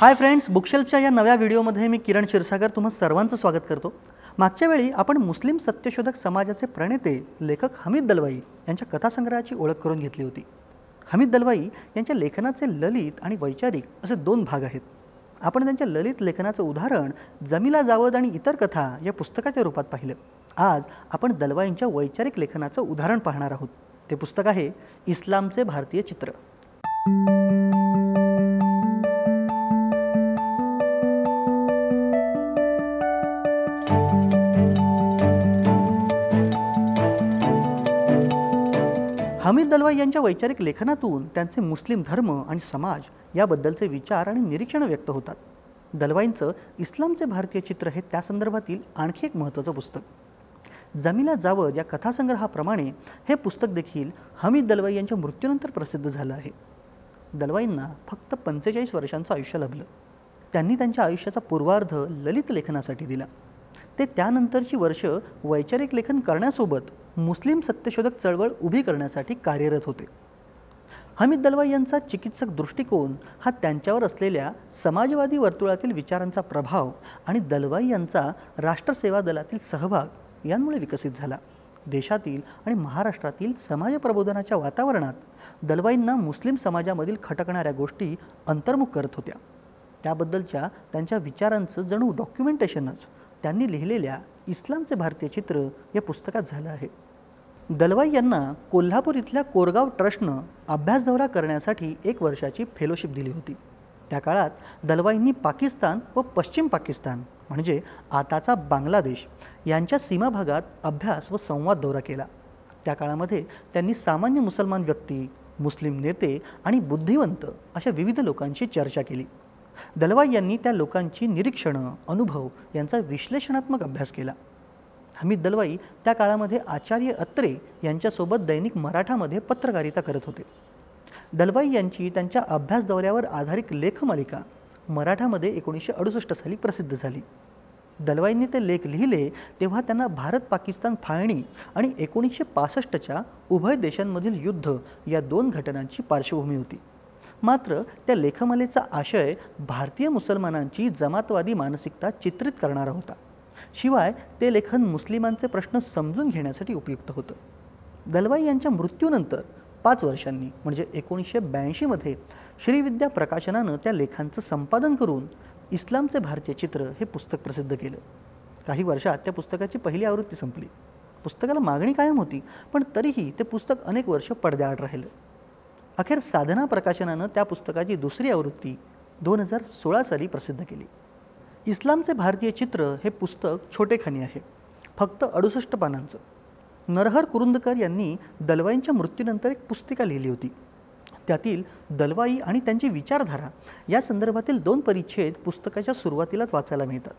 Hi friends बुकशेल्फच्या या नव्या व्हिडिओमध्ये मी किरण क्षीरसागर तुम्हा सर्वांचं स्वागत करतो. मागच्या वेळी आपण मुस्लिम सत्यशोधक समाजाचे प्रणेते लेखक हमीद दलवाई यांच्या कथासंग्रहाची ओळख करून घेतली होती. हमीद दलवाई यांच्या लेखनाचे ललित आणि वैचारिक असे दोन भाग आहेत. आपण त्यांच्या ललित लेखनाचं उदाहरण जमिला जावद आणि इतर कथा या पुस्तकाच्या रूपात पाहिलं. आज आपण दलवाईंच्या वैचारिक लेखनाचं उदाहरण पाहणार आहोत. ते पुस्तक आहे इस्लामचे भारतीय चित्र. हमीद दलवाई यांच्या वैचारिक लेखनातून त्यांचे मुस्लिम धर्म आणि समाज याबद्दलचे विचार आणि निरीक्षण व्यक्त होतात. दलवाईंचं इस्लामचे भारतीय चित्र हे त्या संदर्भातील आणखी एक महत्त्वाचं पुस्तक. जमिला जावद या कथासंग्रहाप्रमाणे हे पुस्तक देखील हमीद दलवाई यांच्या मृत्यूनंतर प्रसिद्ध झालं आहे. दलवाईंना फक्त पंचेचाळीस वर्षांचं आयुष्य लाभलं. त्यांनी त्यांच्या आयुष्याचा पूर्वार्ध ललित लेखनासाठी दिला. ते त्यानंतरची वर्ष वैचारिक लेखन करण्यासोबत मुस्लिम सत्यशोधक चळवळ उभी करण्यासाठी कार्यरत होते. हमीद दलवाई यांचा चिकित्सक दृष्टिकोन हा त्यांच्यावर असलेल्या समाजवादी वर्तुळातील विचारांचा प्रभाव आणि दलवाई यांचा राष्ट्रसेवा दलातील सहभाग यांमुळे विकसित झाला. देशातील आणि महाराष्ट्रातील समाज प्रबोधनाच्या वातावरणात दलवाईंना मुस्लिम समाजामधील खटकणाऱ्या गोष्टी अंतर्मुख करत होत्या. त्याबद्दलच्या त्यांच्या विचारांचं जणू डॉक्युमेंटेशनच त्यांनी लिहिलेल्या इस्लामचे भारतीय चित्र या पुस्तकात झालं आहे. दलवाई यांना कोल्हापूर इथल्या कोरगाव ट्रस्टनं अभ्यास दौरा करण्यासाठी एक वर्षाची फेलोशिप दिली होती. त्या काळात दलवाईंनी पाकिस्तान व पश्चिम पाकिस्तान म्हणजे आताचा बांगलादेश यांच्या सीमाभागात अभ्यास व संवाद दौरा केला. त्या काळामध्ये त्यांनी सामान्य मुसलमान व्यक्ती मुस्लिम नेते आणि बुद्धिवंत अशा विविध लोकांशी चर्चा केली. दलवाई यांनी त्या लोकांची निरीक्षणं अनुभव यांचा विश्लेषणात्मक अभ्यास केला. हमीद दलवाई त्या काळामध्ये आचार्य अत्रे यांच्यासोबत दैनिक मराठामध्ये पत्रकारिता करत होते. दलवाई यांची त्यांच्या अभ्यास दौऱ्यावर आधारित लेखमालिका मराठामध्ये एकोणीसशे अडुसष्ट साली प्रसिद्ध झाली. दलवाईंनी ते लेख लिहिले तेव्हा त्यांना भारत पाकिस्तान फाळणी आणि एकोणीसशे पासष्टच्या उभय देशांमधील युद्ध या दोन घटनांची पार्श्वभूमी होती. मात्र त्या लेखमालेचा आशय भारतीय मुसलमानांची जमातवादी मानसिकता चित्रित करणारा होता. शिवाय ते लेखन मुस्लिमांचे प्रश्न समजून घेण्यासाठी उपयुक्त होतं. दलवाई यांच्या मृत्यूनंतर पाच वर्षांनी म्हणजे एकोणीसशे ब्याऐंशीमध्ये श्रीविद्या प्रकाशनानं त्या लेखांचं संपादन करून इस्लामचे भारतीय चित्र हे पुस्तक प्रसिद्ध केलं. काही वर्षात त्या पुस्तकाची पहिली आवृत्ती संपली. पुस्तकाला मागणी कायम होती पण तरीही ते पुस्तक अनेक वर्ष पडद्याआड राहिलं. अखेर साधना प्रकाशनानं त्या पुस्तकाची दुसरी आवृत्ती दोन हजार सोळा साली प्रसिद्ध केली. इस्लामचे भारतीय चित्र हे पुस्तक छोटेखानी आहे. फक्त अडुसष्ट पानांचं. नरहर कुरुंदकर यांनी दलवाईंच्या मृत्यूनंतर एक पुस्तिका लिहिली होती. त्यातील दलवाई आणि त्यांची विचारधारा या संदर्भातील दोन परिच्छेद पुस्तकाच्या सुरुवातीलाच वाचायला मिळतात.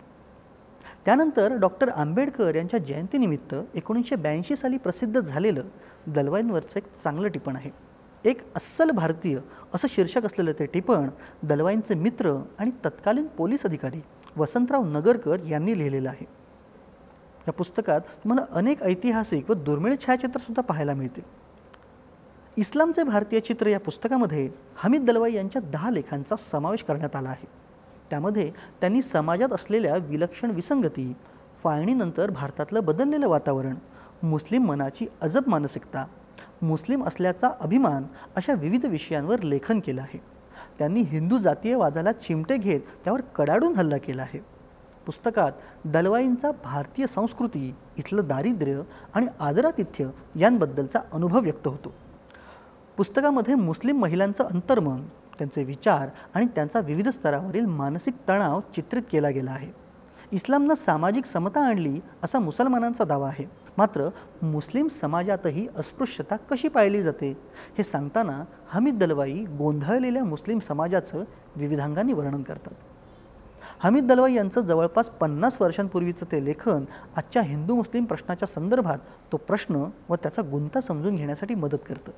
त्यानंतर डॉक्टर आंबेडकर यांच्या जयंतीनिमित्त एकोणीसशे ब्याऐंशी साली प्रसिद्ध झालेलं दलवाईंवरचं एक चांगलं टिपण आहे. एक अस्सल भारतीय असं शीर्षक असलेलं ते टिपण दलवाईंचे मित्र आणि तत्कालीन पोलीस अधिकारी वसंतराव नगरकर यांनी लिहिलेलं आहे. या पुस्तकात तुम्हाला अनेक ऐतिहासिक व दुर्मिळ छायाचित्रसुद्धा पाहायला मिळते इस्लामचे भारतीय चित्र या पुस्तकामध्ये हमीद दलवाई यांच्या दहा लेखांचा समावेश करण्यात आला आहे. त्यामध्ये त्यांनी समाजात असलेल्या विलक्षण विसंगती फाळणीनंतर भारतातलं बदललेलं वातावरण मुस्लिम मनाची अजब मानसिकता मुस्लिम असल्याचा अभिमान अशा विविध विषयांवर लेखन केलं आहे. त्यांनी हिंदू जातीयवादाला चिमटे घेत त्यावर कडाडून हल्ला केला आहे. पुस्तकात दलवाईंचा भारतीय संस्कृती इथलं दारिद्र्य आणि आदरातिथ्य यांबद्दलचा अनुभव व्यक्त होतो. पुस्तकामध्ये मुस्लिम महिलांचं अंतर्मन त्यांचे विचार आणि त्यांचा विविध स्तरावरील मानसिक तणाव चित्रित केला गेला आहे. इस्लामनं सामाजिक समता आणली असा मुसलमानांचा दावा आहे. मात्र मुस्लिम समाजातही अस्पृश्यता कशी पाळली जाते? हे सांगताना हमीद दलवाई गोंधळलेल्या मुस्लिम समाजाचं विविधांगांनी वर्णन करतात. हमीद दलवाई यांचं जवळपास पन्नास वर्षांपूर्वीचं ते लेखन आजच्या हिंदू मुस्लिम प्रश्नाच्या संदर्भात तो प्रश्न व त्याचा गुंता समजून घेण्यासाठी मदत करतं.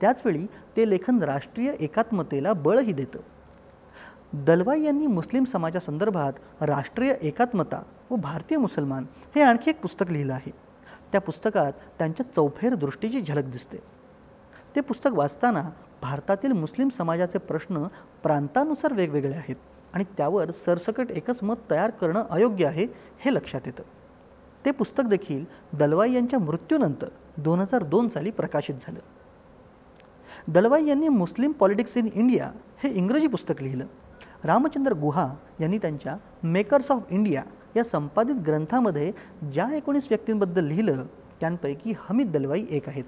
त्याचवेळी ते लेखन राष्ट्रीय एकात्मतेला बळही देतं. दलवाई यांनी मुस्लिम समाजासंदर्भात राष्ट्रीय एकात्मता व भारतीय मुसलमान हे आणखी एक पुस्तक लिहिलं आहे. त्या पुस्तकात त्यांच्या चौफेर दृष्टीची झलक दिसते. ते पुस्तक वाचताना भारतातील मुस्लिम समाजाचे प्रश्न प्रांतानुसार वेगवेगळे आहेत आणि त्यावर सरसकट एकच मत तयार करणं अयोग्य आहे हे लक्षात येतं. ते पुस्तक देखील दलवाई यांच्या मृत्यूनंतर दोन हजार दोन साली प्रकाशित झालं. दलवाई यांनी मुस्लिम पॉलिटिक्स इन इंडिया हे इंग्रजी पुस्तक लिहिलं. रामचंद्र गुहा यांनी त्यांच्या मेकर्स ऑफ इंडिया या संपादित ग्रंथामध्ये ज्या एकोणीस व्यक्तींबद्दल लिहिलं त्यांपैकी हमीद दलवाई एक आहेत.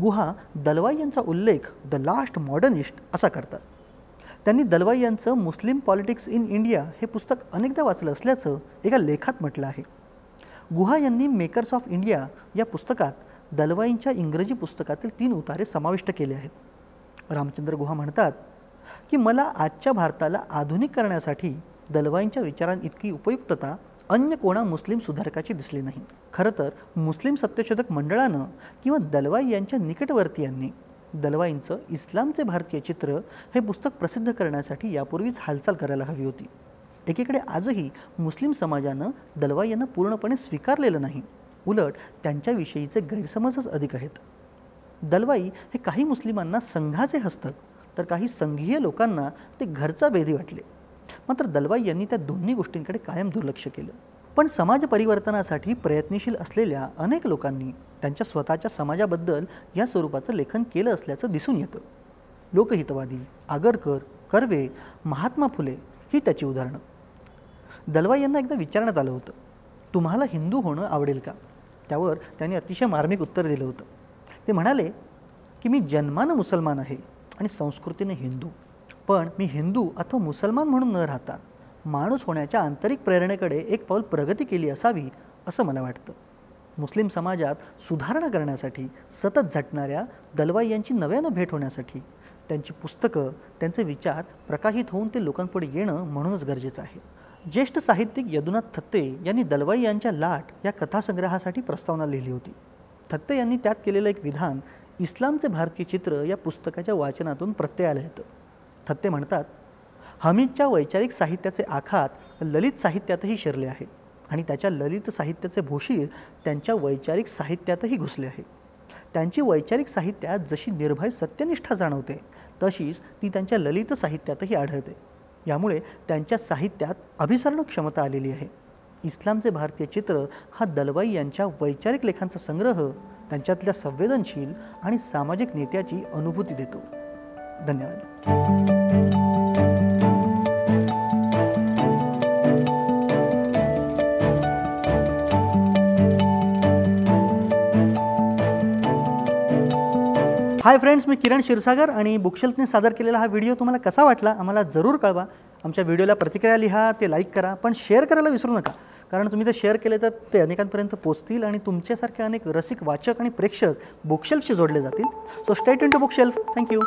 गुहा दलवाई यांचा उल्लेख द लास्ट मॉडर्निस्ट असा करतात. त्यांनी दलवाई यांचं मुस्लिम पॉलिटिक्स इन इंडिया हे पुस्तक अनेकदा वाचलं असल्याचं एका लेखात म्हटलं आहे. गुहा यांनी मेकर्स ऑफ इंडिया या पुस्तकात दलवाईंच्या इंग्रजी पुस्तकातील तीन उतारे समाविष्ट केले आहेत. रामचंद्र गुहा म्हणतात की मला आजच्या भारताला आधुनिक करण्यासाठी दलवाईंच्या विचारांत इतकी उपयुक्तता अन्य कोणा मुस्लिम सुधारकाची दिसली नाही. खरं तर मुस्लिम सत्यशोधक मंडळानं किंवा दलवाई यांच्या निकटवर्तीयांनी दलवाईंचं इस्लामचे भारतीय चित्र हे पुस्तक प्रसिद्ध करण्यासाठी यापूर्वीच हालचाल करायला हवी होती. एकीकडे आजही मुस्लिम समाजानं दलवाई यांना पूर्णपणे स्वीकारलेलं नाही. उलट त्यांच्याविषयीचे गैरसमजच अधिक आहेत. दलवाई हे काही मुस्लिमांना संघाचे हस्तक तर काही संघीय लोकांना ते घरचा भेदी वाटले. मात्र दलवाई यांनी त्या दोन्ही गोष्टींकडे कायम दुर्लक्ष केलं. पण समाज परिवर्तनासाठी प्रयत्नशील असलेल्या अनेक लोकांनी त्यांच्या स्वतःच्या समाजाबद्दल या स्वरूपाचं लेखन केलं असल्याचं दिसून येतं. लोकहितवादी आगरकर कर्वे महात्मा फुले ही त्याची उदाहरणं. दलवाई यांना एकदा विचारण्यात आलं होतं तुम्हाला हिंदू होणं आवडेल का? त्यावर त्यांनी अतिशय मार्मिक उत्तर दिलं होतं. ते म्हणाले की मी जन्मानं मुसलमान आहे आणि संस्कृतीने हिंदू. पण मी हिंदू अथवा मुसलमान म्हणून न राहता माणूस होण्याच्या आंतरिक प्रेरणेकडे एक पाऊल प्रगती केली असावी असं मला वाटतं. मुस्लिम समाजात सुधारणा करण्यासाठी सतत झटणाऱ्या दलवाई यांची नव्यानं भेट होण्यासाठी त्यांची पुस्तकं त्यांचे विचार प्रकाशित होऊन ते लोकांपुढे येणं म्हणूनच गरजेचं आहे. ज्येष्ठ साहित्यिक यदुनाथ थत्ते यांनी दलवाई यांच्या लाट या कथासंग्रहासाठी प्रस्तावना लिहिली होती. थत्ते यांनी त्यात केलेलं एक विधान इस्लामचे भारतीय चित्र या पुस्तकाच्या वाचनातून प्रत्ययाला येतं. थत्ते म्हणतात हमीदच्या वैचारिक साहित्याचे आखात ललित साहित्यातही शिरले आहे आणि त्याच्या ललित साहित्याचे भूशीर त्यांच्या वैचारिक साहित्यातही घुसले आहे. त्यांची वैचारिक साहित्यात जशी निर्भय सत्यनिष्ठा जाणवते तशीच ती त्यांच्या ललित साहित्यातही आढळते. यामुळे त्यांच्या साहित्यात अभिसरण क्षमता आलेली आहे. इस्लामचे भारतीय चित्र हा दलवाई यांच्या वैचारिक लेखांचा संग्रह त्यांच्यातल्या संवेदनशील आणि सामाजिक नेत्याची अनुभूती देतो. धन्यवाद. हाय फ्रेंड्स मी किरण क्षीरसागर आणि बुकशेल्फने सादर केलेला हा व्हिडिओ तुम्हाला कसा वाटला आम्हाला जरूर कळवा. आमच्या व्हिडिओला प्रतिक्रिया लिहा ते लाईक करा पण शेअर करायला विसरू नका. कारण तुम्ही जर शेअर केले तर ते अनेकांपर्यंत पोचतील आणि तुमच्यासारखे अनेक रसिक वाचक आणि प्रेक्षक बुकशेल्फशी जोडले जातील. So stay tuned in to bookshelf thank you